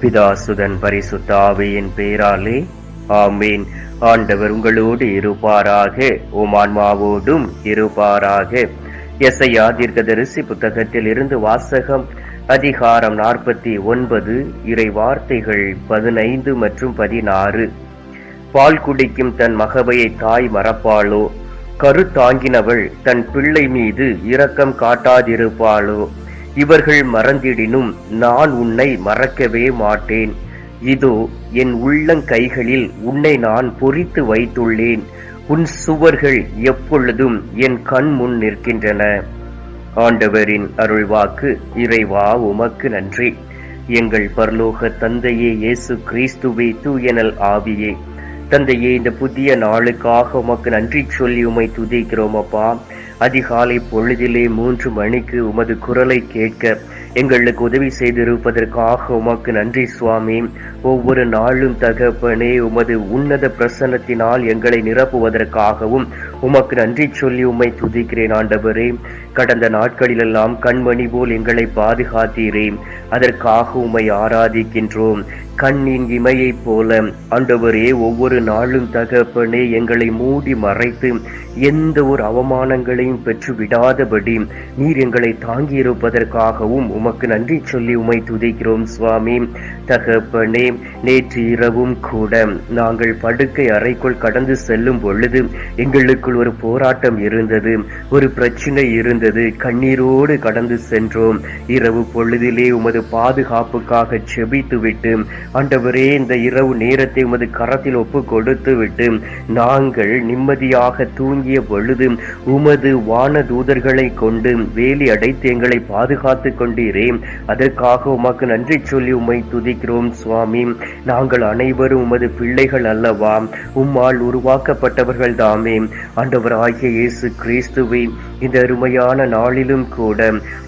பிதாசுதன் பரிசுத்த ஆவியின் பேராலே ஆமீன். ஆண்டவர் உங்களோடு இருப்பாராக ஓமான்மாவோடும் இருப்பாராக. எஸ்ஐயா தீர்க்கதரிசி புத்தகத்தில் இருந்து வாசகம் அதிகாரம் நாற்பத்தி ஒன்பது இறை வார்த்தைகள் பதினைந்து மற்றும் பதினாறு. பால் குடிக்கும் தன் மகவையை தாய் மறப்பாளோ? கருத்தாங்கினவள் தன் பிள்ளை மீது இரக்கம் காட்டாதிருப்பாளோ? இவர்கள் மறந்திடினும் நான் உன்னை மறக்கவே மாட்டேன். இதோ என் உள்ளங்கைகளில் உன்னை நான் பொறித்து வைத்துள்ளேன். உன் சுவர்கள் எப்பொழுதும் என் கண் முன் நிற்கின்றன. ஆண்டவரின் அருள்வாக்கு இறைவா உமக்கு நன்றி. எங்கள் பரலோக தந்தையே இயேசு கிறிஸ்துவே தூயனல் ஆவியே. தந்தையே இந்த புதிய நாளுக்காக உமக்கு நன்றி சொல்லி உமை துதிக்கிறோம் அப்பா. அதிகாலை பொழுதிலே மூன்று மணிக்கு உமது குரலை கேட்க எங்களுக்கு உதவி செய்திருப்பதற்காக உமக்கு நன்றி சுவாமி. ஒவ்வொரு நாளும் தகப்பனே உமது உன்னத பிரசன்னத்தினால் எங்களை நிரப்புவதற்காகவும் உமக்கு நன்றி சொல்லி உம்மை துதிக்கிறேன் ஆண்டவரே. கடந்த நாட்களிலெல்லாம் கண்மணி போல் எங்களை பாதுகாத்தீரே. அதற்காக உம்மை ஆராதிக்கின்றோம். கண்ணின் இமையைப் போல ஆண்டவரே ஒவ்வொரு நாளும் தகப்பனே எங்களை மூடி மறைத்து எந்த ஒரு அவமானங்களையும் பெற்று விடாதபடி நீர் எங்களை தாங்கி இருப்பதற்காகவும் உமக்கு நன்றி சொல்லி உமை துதிக்கிறோம் சுவாமி. தகப்பனே நேற்று இரவும் கூட நாங்கள் படுக்கை அறைக்குள் கடந்து செல்லும் பொழுது எங்களுக்குள் ஒரு போராட்டம் இருந்தது. ஒரு பிரச்சனை இருந்தது. கண்ணீரோடு கடந்து சென்றோம். இரவு பொழுதிலே உமது பாதுகாப்புக்காக செபித்து விட்டு ஆண்டவரே இந்த இரவு நேரத்தை உமது கரத்தில் ஒப்பு கொடுத்து விட்டு நாங்கள் நிம்மதியாக தூங்கி தூங்கிய பொழுது உமது வான தூதர்களை கொண்டு வேலி அடைத்து எங்களை பாதுகாத்து கொண்டீரே. அதற்காக உமக்கு நன்றி சொல்லி உம்மை துதிக்கிறோம் சுவாமி. நாங்கள் அனைவரும் உமது பிள்ளைகள் அல்லவா? உம்மால் உருவாக்கப்பட்டவர்கள் தாமே ஆண்டவர் ஆகிய இயேசு கிறிஸ்துவை இந்த அருமையான நாளிலும் கூட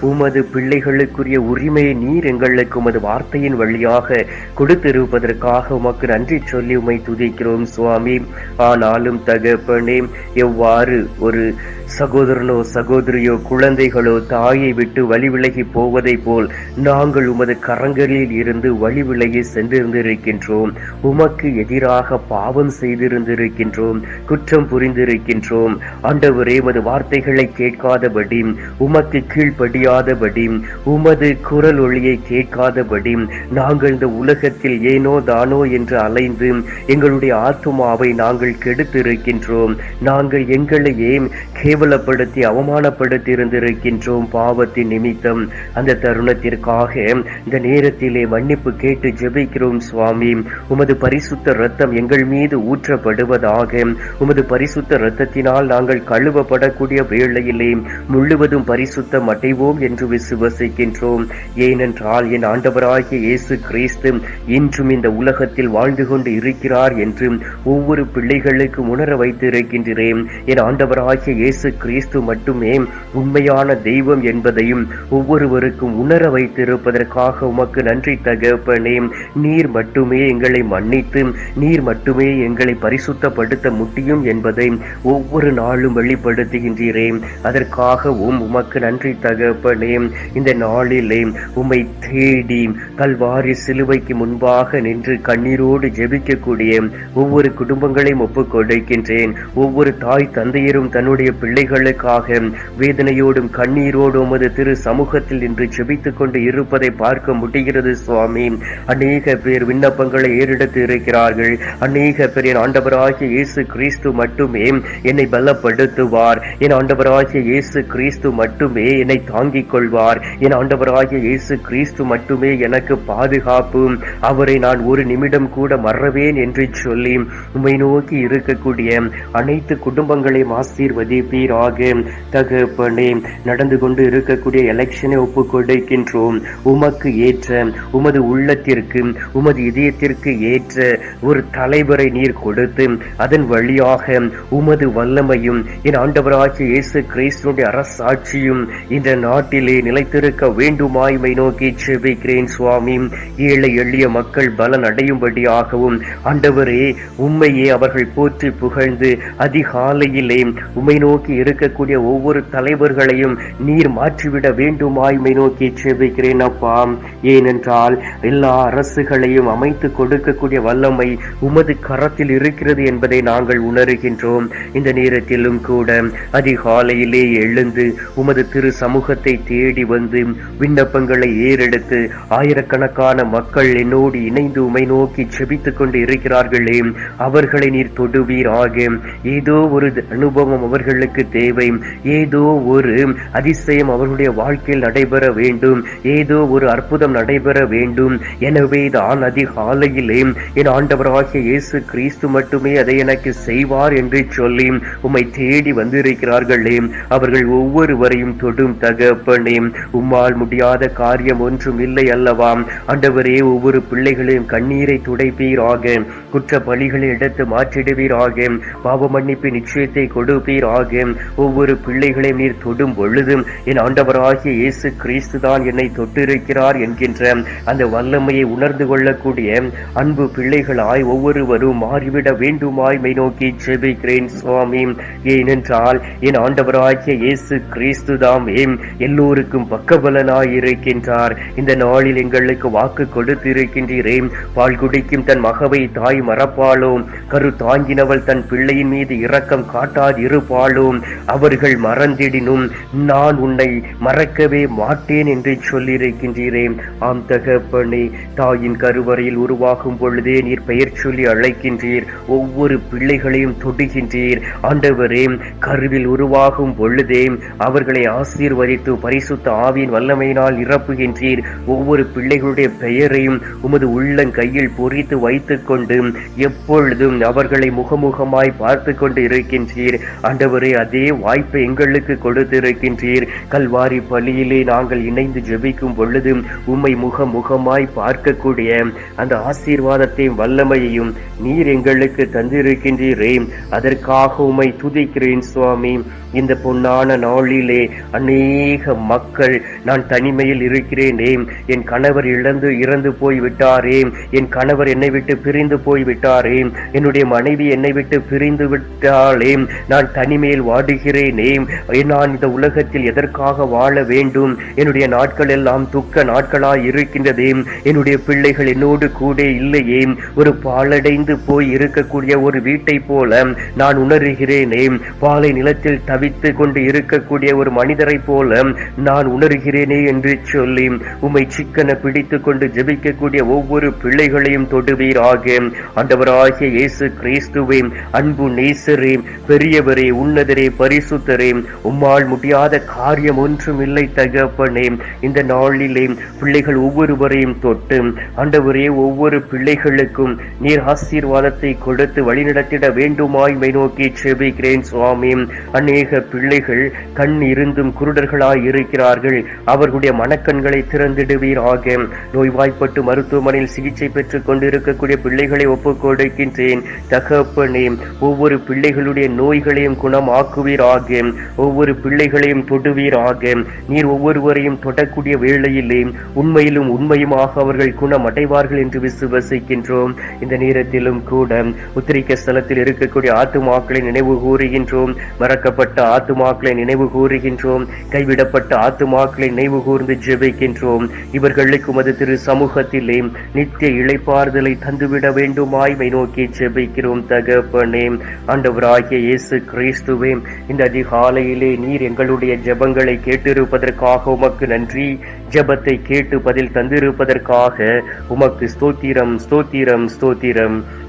உமது பிள்ளைகளுக்குரிய உரிமையை நீர் எங்களுக்கு உமது வார்த்தையின் வழியாக கொடுத்திருப்பதற்காக உமக்கு நன்றி சொல்லி உமை துதிக்கிறோம் சுவாமி. ஆனாலும் தகப்பனே எவ்வாறு ஒரு சகோதரனோ சகோதரியோ குழந்தைகளோ தாயை விட்டு வழி விலகி போவதை போல் நாங்கள் உமது கரங்களில் இருந்து வழி விலகி சென்றிருந்திருக்கின்றோம். உமக்கு எதிராக பாவம் செய்திருந்திருக்கின்றோம் குற்றம் புரிந்திருக்கின்றோம். ஆண்டவரே உமது வார்த்தைகளை கேட்காதபடி உமக்கு கீழ்ப்படியாதபடி உமது குரல் ஒளியை கேட்காதபடி நாங்கள் இந்த உலகத்தில் ஏனோ தானோ என்று அலைந்து எங்களுடைய ஆத்மாவை நாங்கள் கெடுத்திருக்கின்றோம். நாங்கள் எங்களையே கேவலப்படுத்தி அவமானப்படுத்தி இருந்திருக்கின்றோம் பாவத்தின் நிமித்தம். அந்த தருணத்திற்காக இந்த நேரத்திலே மன்னிப்பு கேட்டு ஜெபிக்கிறோம் சுவாமி. உமது பரிசுத்த ரத்தம் எங்கள் மீது ஊற்றப்படுவதாக உமது பரிசுத்த ரத்தத்தினால் நாங்கள் கழுவப்படக்கூடிய வேளையில் முழுவதும் பரிசுத்தம் அடைவோம் என்று விசுவசிக்கின்றோம். ஏனென்றால் என் ஆண்டவராகிய இயேசு கிறிஸ்து இன்றும் இந்த உலகத்தில் வாழ்ந்து கொண்டு இருக்கிறார் என்று ஒவ்வொரு பிள்ளைகளுக்கும் உணர வைத்திருக்கின்றேன். என் ஆண்டவராகிய இயேசு கிறிஸ்து மட்டுமே உண்மையான தெய்வம் என்பதையும் ஒவ்வொருவருக்கும் உணர வைத்திருப்பதற்காக உமக்கு நன்றி தகப்பனே. நீர் மட்டுமே எங்களை மன்னித்து நீர் மட்டுமே எங்களை பரிசுத்தப்படுத்த முடியும் என்பதை ஒவ்வொரு நாளும் வெளிப்படுத்துகின்றீரேன் அதற்காகவும் உமக்கு நன்றி தகப்பனே. இந்த நாளிலே உம்மை தேடி கல்வாரி சிலுவைக்கு முன்பாக நின்று கண்ணீரோடு ஜெபிக்கக்கூடிய ஒவ்வொரு குடும்பங்களையும் ஒப்புக் கொடுக்கின்றேன் ஒவ்வொரு தாய் தந்தையரும் தன்னுடைய பிள்ளைகளுக்காக வேதனையோடும் கண்ணீரோடும் உமது திரு சமூகத்தில் நின்று ஜெபித்துக் கொண்டு இருப்பதை பார்க்க முடிகிறது சுவாமி. அநேக பேர் விண்ணப்பங்களை ஏறெடுத்து இருக்கிறார்கள். அநேக பேர் என் ஆண்டவராகிய இயேசு கிறிஸ்து மட்டுமே என்னை பலப்படுத்துவார். என் ஆண்டவராகிய ஆண்டவராகிய இயேசு கிறிஸ்து மட்டுமே என்னை தாங்கிக் கொள்வார். என் ஆண்டவராகிய இயேசு கிறிஸ்து மட்டுமே எனக்கு பாதுகாப்பு. அவரை நான் ஒரு நிமிடம் கூட மறவேன் என்று சொல்லி உம்மை நோக்கி இருக்கக்கூடிய அனைத்து குடும்பங்களையும் ஆசீர்வதிப்பீராக. தகப்பனே நடந்து கொண்டு இருக்கக்கூடிய எலெக்ஷனை ஒப்புக் கொடுக்கின்றோம் உமக்கு ஏற்ற உமது உள்ளத்திற்கு உமது இதயத்திற்கு ஏற்ற ஒரு தலைவரை நீர் கொடுத்து அதன் வழியாக உமது வல்லமையும் என் ஆண்டவராகிய இயேசு கிறிஸ்து கிறிஸ்துடைய அரசாட்சியும் இந்த நாட்டிலே நிலைத்திருக்க வேண்டுமாய்மை நோக்கி செபிக்கிறேன் சுவாமி. ஏழை எளிய மக்கள் பலன் அடையும்படியாகவும் ஆண்டவரே உண்மையே அவர்கள் போற்றி புகழ்ந்து அதிகாலையிலே உமை நோக்கி இருக்கக்கூடிய ஒவ்வொரு தலைவர்களையும் நீர் மாற்றிவிட வேண்டுமாய்மை நோக்கி செபிக்கிறேன் அப்பா. ஏனென்றால் எல்லா அரசுகளையும் அமைத்து கொடுக்கக்கூடிய வல்லமை உமது கரத்தில் இருக்கிறது என்பதை நாங்கள் உணர்கின்றோம். இந்த நேரத்திலும் கூட காலையிலே எழுந்து உமது திரு சமூகத்தை தேடி வந்து விண்ணப்பங்களை ஏறெடுத்து ஆயிரக்கணக்கான மக்கள் என்னோடு இணைந்து உமை நோக்கி செபித்துக் கொண்டு இருக்கிறார்களே. அவர்களை நீர் தொடுவீர் ஆக. ஏதோ ஒரு அனுபவம் அவர்களுக்கு தேவை. ஏதோ ஒரு அதிசயம் அவர்களுடைய வாழ்க்கையில் நடைபெற வேண்டும். ஏதோ ஒரு அற்புதம் நடைபெற வேண்டும். எனவே தான் அதிகாலையிலே என் ஆண்டவராகிய இயேசு கிறிஸ்து மட்டுமே அதை எனக்கு செய்வார் என்று சொல்லி உம்மை தேடி வந்திருக்கிறார்களே. அவர்கள் ஒவ்வொருவரையும் தொடும் தகப்பனே. உம்மால் முடியாத காரியம் ஒன்றும் இல்லை அல்லவாம் ஆண்டவரே ஒவ்வொரு பிள்ளைகளையும் கண்ணீரை துடைப்பீராக. குற்ற பலிகளை எடுத்து மாற்றிடுவீராக. பாவ மன்னிப்பு நிச்சயத்தை கொடுப்பீராக. ஒவ்வொரு பிள்ளைகளையும் நீர் தொடும் பொழுது என் ஆண்டவராகிய இயேசு கிறிஸ்து தான் என்னை தொட்டிருக்கிறார் என்கின்ற அந்த வல்லமையை உணர்ந்து கொள்ளக்கூடிய அன்பு பிள்ளைகளாய் ஒவ்வொருவரும் மாறிவிட வேண்டுமாய் மை நோக்கி செபிக்கிறேன் சுவாமி. ஏனென்றால் என் ஆண்டவராக ஆண்டவராகிய இயேசு கிறிஸ்து தாமே எல்லோருக்கும் பக்கபலனாய் இருக்கின்றார். இந்த நாளில் எங்களுக்கு வாக்கு கொடுத்திருக்கின்றீரே. பால் குடிக்கும் தன் மகவை தாய் மறப்பாளோ கரு தாங்கினவள் தன் பிள்ளையின் மீது இரக்கம் காட்டாதிருப்பாளோ அவர்கள் மறந்திடினும் நான் உன்னை மறக்கவே மாட்டேன் என்று சொல்லியிருக்கின்றீரே. ஆம் தகப்பனே தாயின் கருவறையில் உருவாகும் பொழுதே நீர் பெயர் சொல்லி அழைக்கின்றீர். ஒவ்வொரு பிள்ளைகளையும் தொடுகின்றீர். ஆண்டவரே கருவில் உருவாகும் பொழுதே அவர்களை ஆசீர்வதித்து பரிசுத்த ஆவியின் வல்லமையினால் நிரப்புகின்றீர். ஒவ்வொரு பிள்ளைகளுடைய பெயரையும் உமது உள்ளங்கையில் பொறித்து வைத்துக் கொண்டு எப்பொழுதும் அவர்களை முகமுகமாய் பார்த்து கொண்டு இருக்கின்றீர். ஆண்டவரே அதே வாய்ப்பை எங்களுக்கு கொடுத்திருக்கின்றீர். கல்வாரி பலியிலே நாங்கள் இணைந்து ஜெபிக்கும் பொழுது உம்மை முகமுகமாய் பார்க்கக்கூடிய அந்த ஆசீர்வாதத்தையும் வல்லமையையும் நீர் எங்களுக்கு தந்திருக்கின்றீரே. அதற்காக உம்மை துதிக்கிறேன் சுவாமி. இந்த பொன்னான நாளிலே அநேக மக்கள் நான் தனிமையில் இருக்கிறேனே என் கணவர் இழந்து இறந்து போய் விட்டாரே என் கணவர் என்னை விட்டு பிரிந்து போய் விட்டாரே என்னுடைய மனைவி என்னை விட்டு பிரிந்து விட்டாலே நான் தனிமையில் வாடுகிறேனே நான் இந்த உலகத்தில் எதற்காக வாழ வேண்டும்? என்னுடைய நாட்கள் எல்லாம் துக்க நாட்களாய் இருக்கின்றதே என்னுடைய பிள்ளைகள் என்னோடு கூட இல்லையே ஒரு பாலடைந்து போய் இருக்கக்கூடிய ஒரு வீட்டை போல நான் உணர்கிறேனே பாலை நிலத்தில் தவித்து கொண்டு இருக்கக்கூடிய ஒரு மனிதரை போல நான் உணர்கிறேனே என்று சொல்லி உமை சிக்கன பிடித்து கொண்டு ஜபிக்கக்கூடிய ஒவ்வொரு பிள்ளைகளையும் தொடுவீராக. ஆண்டவராகிய இயேசு கிறிஸ்துவே அன்பு நேசரே பெரியவரே உன்னதரே பரிசுத்தரே உம்மால் முடியாத காரியம் ஒன்றும் இல்லை தகப்பனே. இந்த நாளிலே பிள்ளைகள் ஒவ்வொருவரையும் தொட்டு ஆண்டவரே ஒவ்வொரு பிள்ளைகளுக்கும் நீர் ஆசீர்வாதத்தை கொடுத்து வழிநடத்திட வேண்டுமாய் மை நோக்கி செபிக்கிறேன் சுவாமி. அநேக பிள்ளைகள் கண் இருந்தும் குருடர்களாய் இருக்கிறார்கள். அவர்களுடைய மனக்கண்களை திறந்திடுவீராக நோய்வாய்ப்பட்டு மருத்துவமனையில் சிகிச்சை பெற்றுக் கொண்டிருக்கக்கூடிய பிள்ளைகளை ஒப்புக்கொடுக்கின்றேன் தகப்பனே ஒவ்வொரு பிள்ளைகளுடைய நோய்களையும் குணமாக்குவீராக ஒவ்வொரு பிள்ளைகளையும் தொடுவீராக நீர் ஒவ்வொருவரையும் தொடக்கூடிய வேளையிலே உண்மையிலும் உண்மையுமாக அவர்கள் குணமடைவார்கள் என்று விசுவசிக்கின்றோம். இந்த நேரத்திலும் கூட உத்திரிக்க ஸ்தலத்தில் இருக்கக்கூடிய ஆத்துமாக்களை நினைவு கூறுகின்றோம். மறக்கப்பட்ட ஆத்து ஆத்துமாக்களை நினைவு கூறுகின்றோம். கைவிடப்பட்ட ஆத்துமாக்களை நினைவு கூர்ந்து ஜெபிக்கின்றோம். இவர்களுக்கு உமது திரு சமூகத்திலே நித்திய இழைப்பாறுதலை தந்துவிட வேண்டுமாய்மை நோக்கி ஜெபிக்கிறோம் தகப்பனே. ஆண்டவராகிய இயேசு கிறிஸ்துவே இந்த அதிகாலையிலே நீர் எங்களுடைய ஜெபங்களை கேட்டிருப்பதற்காக உமக்கு நன்றி. ஜெபத்தை கேட்டு பதில் தந்திருப்பதற்காக உமக்கு ஸ்தோத்திரம் ஸ்தோத்திரம் ஸ்தோத்திரம்.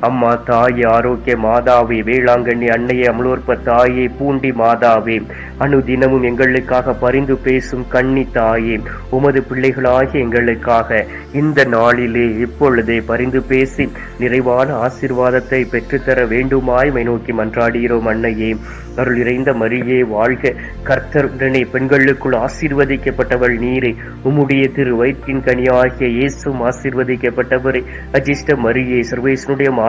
அம்மா தாயே ஆரோக்கிய மாதாவே வேளாங்கண்ணி அன்னையே அமலோற்ப தாயே பூண்டி மாதாவே அனுதினமும் எங்களுக்காக பரிந்து பேசும் கண்ணி தாயே உமது பிள்ளைகளாகிய எங்களுக்காக இந்த நாளிலே இப்பொழுதே பரிந்து பேசி நிறைவான ஆசீர்வாதத்தை பெற்றுத்தர வேண்டுமாய் மை நோக்கி மன்றாடுகிறோம் அன்னையே. அருள் இறைந்த மரியே வாழ்க கர்த்தருடனே பெண்களுக்குள் ஆசீர்வதிக்கப்பட்டவள் நீரே. உம்முடைய திரு வயிற்றின் கனியாகிய இயேசும் ஆசீர்வதிக்கப்பட்டவரே. அஜிஷ்ட மரியே சர்வேசனுடைய